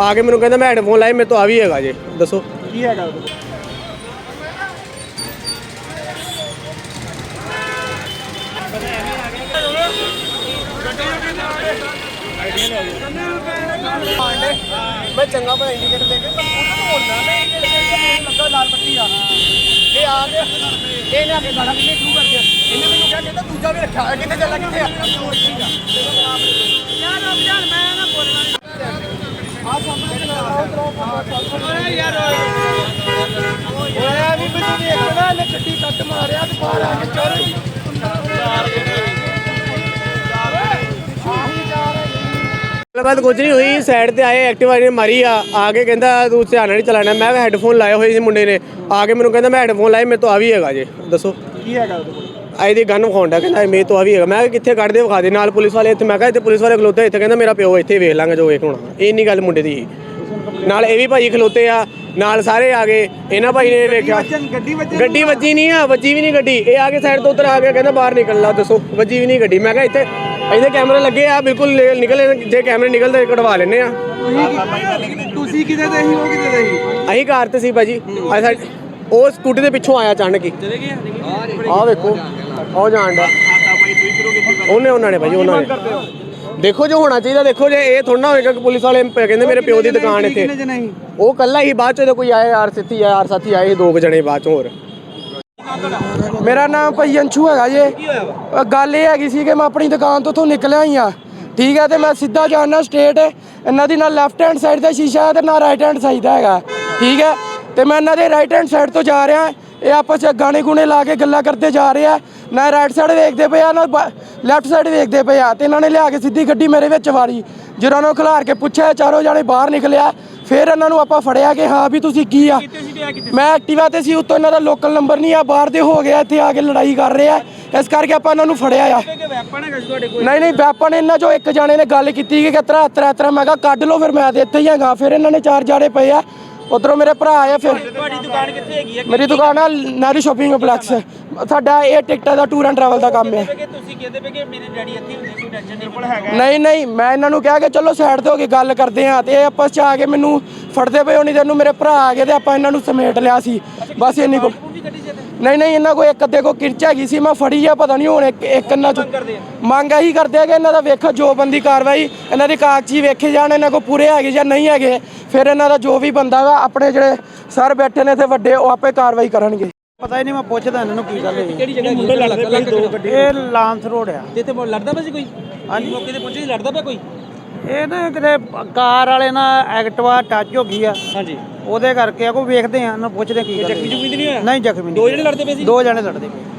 ਆ ਕੇ ਮੈਨੂੰ ਕਹਿੰਦਾ ਮੈਂ ਹੈਡਫੋਨ ਲਾਏ ਮੇਰੇ ਤੋਂ ਆ ਵੀ ਹੈਗਾ ਜੇ। ਦੱਸੋ। ਕੀ ਹੈਗਾ? ਮੈਂ ਚੰਗਾ ਭਲਾ ਇੰਡੀਕੇਟਰ ਦੇ ਕੇ ਪਰ ਉਹਨੂੰ ਹੋਣਾ ਮੈਂ ਇੰਡੀਕੇਟਰ ਲੱਗਾ ਲਾਲ ਬੱਤੀ ਆ। ਇਹ ਆ ਕੇ ਇਹਨੇ ਆ ਕੇ ਗਾਣਾ ਕਿੰਨੇ ਸ਼ੁਰੂ ਕਰ ਦਿਆ ਇਹਨੇ ਮੈਨੂੰ ਕਿਹਾ ਕਹਿੰਦਾ ਦੂਜਾ ਵੀ ਰੱਖਿਆ ਹੋਇਆ ਕਿੱਥੇ ਚੱਲਾ ਕਿੱਥੇ ਆ? ਯਾਰ ਜਾ ਮੈਂ ਨਾ ਬੋਲਣਾ ਹੋਇਆ ਵੀ ਮੈਨੂੰ ਵੀ ਇੱਕ ਨਾ ਇਹਨੇ ਗੱਡੀ ਕੱਟ ਮਾਰਿਆ ਤੇ ਬਾਹਰ ਆ ਕੇ ਚੋਰੀ ਗੱਲਬਾਤ ਕੁਝ ਨਹੀਂ ਹੋਈ ਸਾਈਡ ਤੇ ਆਏ ਐਕਟਿਵਾ ਨੇ ਮਾਰੀ ਆ ਆ ਕੇ ਕਹਿੰਦਾ ਤੂੰ ਧਿਆਨ ਨਹੀਂ ਚਲਾਣਾ ਮੈਂ ਹੈੱਡਫੋਨ ਲਾਏ ਹੋਏ ਸੀ ਮੁੰਡੇ ਨੇ। ਆ ਕੇ ਮੈਨੂੰ ਕਹਿੰਦਾ ਮੈਂ ਹੈੱਡਫੋਨ ਲਾਏ ਮੇਰੇ ਤੋਂ ਆ ਵੀ ਹੈਗਾ ਜੇ ਦੱਸੋ। ਕੀ ਹੈਗਾ ਉਹਦੇ ਕੋਲ? ਆਈ ਦੀ ਗਨ ਵਿਖਾਉਂਦਾ ਕਹਿੰਦਾ ਮੇਰੇ ਤੋਂ ਆ ਵੀ ਹੈਗਾ। ਮੈਂ ਕਿੱਥੇ ਕੱਢ ਦੇ ਵਿਖਾ ਦੇ ਨਾਲ ਪੁਲਿਸ ਵਾਲੇ ਇੱਥੇ। ਮੈਂ ਕਿਹਾ ਇੱਥੇ ਪੁਲਿਸ ਵਾਲੇ ਖਲੋਤੇ ਇੱਥੇ ਕਹਿੰਦਾ ਮੇਰਾ ਪਿਓ ਇੱਥੇ ਵੇਖ ਲਾਂਗੇ ਜੋ ਵੇਖ ਹੋਣਾ ਇਹ ਨਹੀਂ ਗੱਲ ਮੁੰਡੇ ਦੀ। ਨਾਲ ਇਹ ਵੀ ਭਾਈ ਖਲੋਤੇ ਆ ਨਾਲ ਸਾਰੇ ਆ ਗਏ। ਇਹਨਾਂ ਭਾਈ ਨੇ ਵੇਖਿਆ। ਵੱਜਣ ਗੱਡੀ ਵੱਜੀ ਨਹੀਂ ਆ ਵੱਜੀ ਵੀ ਨਹੀਂ ਗੱਡੀ। ਇਹ ਆ ਕੇ ਸਾਈਡ ਤੋਂ ਉਧਰ ਆ ਗਿਆ ਕਹਿੰਦਾ ਬਾਹਰ ਨਿਕਲ ਲਾ ਦੱਸੋ ਵੱਜੀ ਵੀ ਨਹੀਂ ਗੱਡੀ। ਮੈਂ ਕਿਹਾ ਇੱਥੇ ਇਹਦੇ ਕੈਮਰੇ ਲੱਗੇ ਆ ਬਿਲਕੁਲ ਨਿਕਲੇ ਜੇ ਕੈਮਰੇ ਨਿਕਲਦੇ ਕਢਵਾ ਲੈਣੇ ਆ। ਤੁਸੀਂ ਕਿਤੇ ਦੇ ਸੀ ਉਹ ਕਿਤੇ ਦੇ ਸੀ? ਅਸੀਂ ਕਾਰ ਤੇ ਸੀ ਭਾਜੀ। ਆ ਉਹ ਸਕੂਟੀ ਦੇ ਪਿੱਛੋਂ ਆਇਆ ਅਚਾਨਕ ਹੀ ਚਲੇ ਗਏ ਆਹ ਵੇਖੋ ਉਹ ਜਾਣ ਦਾ ਉਹਨੇ ਉਹਨਾਂ ਨੇ ਭਾਜੀ ਉਹਨਾਂ ਨੇ। ਦੇਖੋ ਜੋ ਹੋਣਾ ਚਾਹੀਦਾ, ਦੇਖੋ ਜੇ ਇਹ ਥੋੜਾ ਨਾ ਹੋਏਗਾ ਕਿ ਪੁਲਿਸ ਵਾਲੇ ਕਹਿੰਦੇ ਮੇਰੇ ਪਿਓ ਦੀ ਦੁਕਾਨ ਇੱਥੇ। ਉਹ ਕੱਲਾ ਹੀ ਬਾਅਦ ਚ ਕੋਈ ਆਇਆ ਯਾਰ ਸਿੱਧੀ ਯਾਰ ਸਾਥੀ ਆਏ, ਦੋ ਜਣੇ ਬਾਅਦ ਚ ਹੋਰ। ਮੇਰਾ ਨਾਮ ਭਾਈ ਅੰਸ਼ੂ ਹੈਗਾ ਜੇ। ਗੱਲ ਇਹ ਹੈਗੀ ਸੀ ਕਿ ਮੈਂ ਆਪਣੀ ਦੁਕਾਨ ਤੋਂ ਉੱਥੋਂ ਨਿਕਲਿਆ ਹੀ ਆ। ਠੀਕ ਹੈ ਤੇ ਮੈਂ ਸਿੱਧਾ ਜਾਣਾ ਸਟੇਟ ਇਹਨਾਂ ਦੀ ਨਾਲ ਲੈਫਟ ਹੈਂਡ ਸਾਈਡ ਦਾ ਸ਼ੀਸ਼ਾ ਤੇ ਨਾਲ ਰਾਈਟ ਹੈਂਡ ਸਾਈਡ ਦਾ ਹੈਗਾ। ਠੀਕ ਹੈ ਤੇ ਮੈਂ ਇਹਨਾਂ ਦੇ ਰਾਈਟ ਹੈਂਡ ਸਾਈਡ ਤੋਂ ਜਾ ਰਿਹਾ। ਇਹ ਆਪਸ ਚ ਗਾਣੇ ਗੁਣੇ ਲਾ ਕੇ ਗੱਲਾਂ ਕਰਦੇ ਜਾ ਰਹੇ ਆ। ਨਾ ਰਾਈਟ ਸਾਈਡ ਵੇਖਦੇ ਪਏ ਆ ਨਾ ਲੈਫਟ ਸਾਈਡ ਵੇਖਦੇ ਪਏ ਆ। ਤੇ ਇਹਨਾਂ ਨੇ ਲਿਆ ਕੇ ਸਿੱਧੀ ਗੱਡੀ ਮੇਰੇ ਵਿੱਚ ਵਾਰੀ। ਉਹਨਾਂ ਨੂੰ ਖਿਲਾਰ ਕੇ ਪੁੱਛਿਆ ਚਾਰੋਂ ਜਾਣੇ ਬਾਹਰ ਨਿਕਲਿਆ। ਫਿਰ ਇਹਨਾਂ ਨੂੰ ਆਪਾਂ ਫੜਿਆ ਕਿ ਹਾਂ ਵੀ ਤੁਸੀਂ ਕੀ ਆ। ਮੈਂ ਐਕਟਿਵਾ ਤੇ ਸੀ ਉੱਤੋਂ ਇਹਨਾਂ ਦਾ ਲੋਕਲ ਨੰਬਰ ਨਹੀਂ ਆ। ਬਾਹਰ ਦੇ ਹੋ ਗਿਆ ਇੱਥੇ ਆ ਕੇ ਲੜਾਈ ਕਰ ਰਹੇ ਆ। ਇਸ ਕਰਕੇ ਆਪਾਂ ਇਹਨਾਂ ਨੂੰ ਫੜਿਆ ਆ। ਨਹੀਂ ਨਹੀਂ ਵੈਪਨ ਇਹਨਾਂ ਚੋਂ ਇੱਕ ਜਾਣੇ ਨੇ ਗੱਲ ਕੀਤੀ ਕਿ ਤਰਾ ਤਰਾ ਤਰਾ ਮੈਂ ਕਿਹਾ ਕੱਢ ਲਓ ਫਿਰ ਮੈਂ ਤੇ ਇੱਥੇ ਹੀ ਹੈਗਾ। ਫਿਰ ਇਹਨਾਂ ਨੇ ਚਾਰ ਜਾੜੇ ਪਏ ਆ। ਉਧਰੋਂ ਮੇਰੇ ਭਰਾ ਆਏ ਫਿਰ। ਤੁਹਾਡੀ ਦੁਕਾਨ ਕਿੱਥੇ ਹੈਗੀ ਹੈ ਮੇਰੀ ਦੁਕਾਨ ਆ ਨੈਰੀ ਸ਼ਾਪਿੰਗ ਕੰਪਲੈਕਸ। ਸਾਡਾ ਇਹ ਟਿਕਟਾਂ ਦਾ ਟੂਰ ਐਂਡ ਟਰੈਵਲ ਦਾ ਕੰਮ ਹੈ। ਕਿ ਤੁਸੀਂ ਕਹਿੰਦੇ ਪਏ ਕਿ ਮੇਰੇ ਡੈਡੀ ਇੱਥੇ ਹੁੰਦੇ ਕੋਈ ਟੈਨਸ਼ਨ ਨਹੀਂ ਕੋਲ ਹੈਗਾ। ਨਹੀਂ ਨਹੀਂ ਮੈਂ ਇਹਨਾਂ ਨੂੰ ਕਿਹਾ ਕਿ ਚਲੋ ਸਾਈਡ ਤੇ ਹੋ ਕੇ ਗੱਲ ਕਰਦੇ ਆ ਤੇ ਇਹ ਆਪਸ ਚ ਆ ਕੇ ਮੈਨੂੰ ਫੜਦੇ ਪਏ ਹੋਣੀ ਤੇ ਇਹਨੂੰ ਮੇਰੇ ਭਰਾ ਆ ਗਏ ਤੇ ਆਪਾਂ ਇਹਨਾਂ ਨੂੰ ਸਮੇਟ ਲਿਆ ਸੀ। ਬਸ ਇੰਨੀ ਕੋ ਨਹੀਂ ਨਹੀਂ ਇਹਨਾਂ ਕੋ ਇੱਕ ਅੱਧੇ ਕੋ ਕਿਰਚ ਹੈਗੀ ਸੀ ਮੈਂ ਫੜੀ ਆ ਪਤਾ ਨਹੀਂ ਹੁਣ ਇੱਕ ਇੱਕ ਇਹਨਾਂ ਚ ਮੰਗ ਇਹੀ ਕਰਦੇ ਆ ਕਿ ਇਹਨਾਂ ਦਾ ਵੇਖੋ ਜੋ ਬੰਦੀ ਕਾਰਵਾਈ ਇਹਨਾਂ ਦੇ ਕਾਗਜ਼ੀ ਵੇਖੇ ਜਾਣ ਇਹਨਾਂ ਕੋ ਪੂਰੇ ਹੈਗੇ ਜਾਂ ਨਹੀਂ ਹੈਗੇ ਫਿਰ ਇਹਨਾਂ ਦਾ ਜੋ ਵੀ ਬੰਦਾ ਵਾ ਆਪਣੇ ਜਿਹੜੇ ਸਰ ਬੈਠੇ ਨੇ ਇੱਥੇ ਵੱਡੇ ਉਹ ਆਪੇ ਕਾਰਵਾਈ ਕਰਨਗੇ। ਪਤਾ ਹੀ ਨਹੀਂ ਮੈਂ ਪੁੱਛਦਾ ਇਹਨਾਂ ਨੂੰ ਕੀ ਗੱਲ ਹੋਈ। ਕਿਹੜੀ ਜਗ੍ਹਾ ਮੁੰਡੇ ਲੜਦੇ ਪਏ ਦੋ ਗੱਡੀ ਇਹ ਲਾਂਸ ਰੋਡ ਆ। ਤੇ ਤੇ ਲੜਦਾ ਪਿਆ ਸੀ ਕੋਈ? ਹਾਂਜੀ। ਮੌਕੇ ਤੇ ਪਹੁੰਚੇ ਲੜਦਾ ਪਿਆ ਕੋਈ? ਇਹ ਨਾ ਕਿਤੇ ਕਾਰ ਵਾਲੇ ਨਾਲ ਐਕਟਿਵਾ ਟੱਚ ਹੋ ਗਈ ਆ। ਹਾਂਜੀ। ਉਹਦੇ ਕਰਕੇ ਆ ਕੋਈ ਵੇਖਦੇ ਆ ਨੂੰ ਪੁੱਛਦੇ ਕੀ ਗੱਲ ਜ਼ਖਮੀ ਨਹੀਂ ਹੋਇਆ? ਨਹੀਂ ਜ਼ਖਮੀ ਨਹੀਂ ਦੋ ਜਣੇ ਲੜਦੇ ਪਏ ਸੀ? ਦੋ ਜਣੇ ਲੜਦੇ ਪਏ।